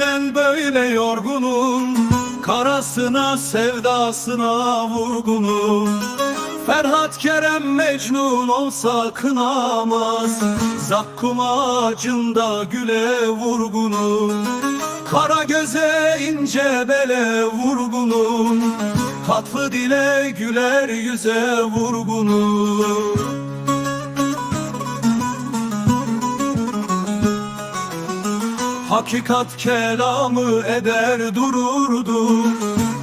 ben böyle yorgunum. Karasına sevdasına vurgunum. Ferhat Kerem Mecnun olsa kınamaz. Zakkum ağacında güle vurgunum. Kara göze ince bele vurgunum. Tatlı dile güler yüze vurgunum Hakikat kelamı eder dururdu.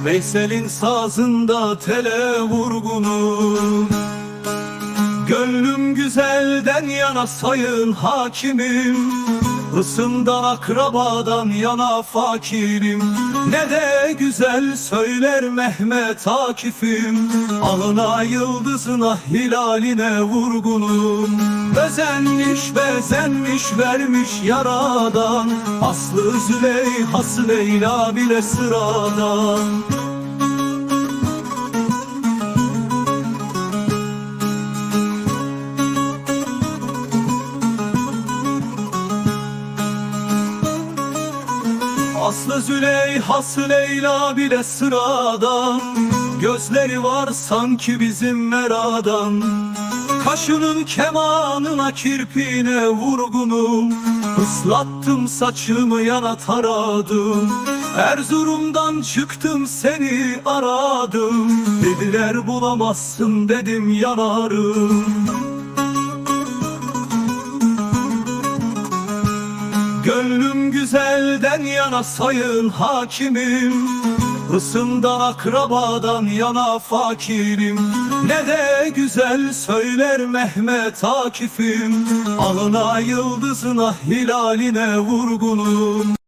Veysel'in sazında tele vurgunum Gönlüm güzelden yana sayın hakimim Hısımdan akrabadan yana fakirim Ne de güzel söyler Mehmet Akif'im. Alına yıldızına hilaline vurgunum. Özenmiş bezenmiş vermiş yaradan. Aslı Züleyhası Leyla bile sıradan Aslı Züleyhası Leyla bile sıradan. Gözleri var sanki bizim meradan. Kaşının kemanına kirpiğine vurgunum Islattım saçımı yana taradım. Erzurum'dan çıktım seni aradım. Dediler bulamazsın dedim yanarım Gönlüm güzelden yana sayın hakimim. Hısımdan akrabadan yana fakirim. Ne de güzel söyler Mehmet Akif'im. Alına yıldızına hilaline vurgunum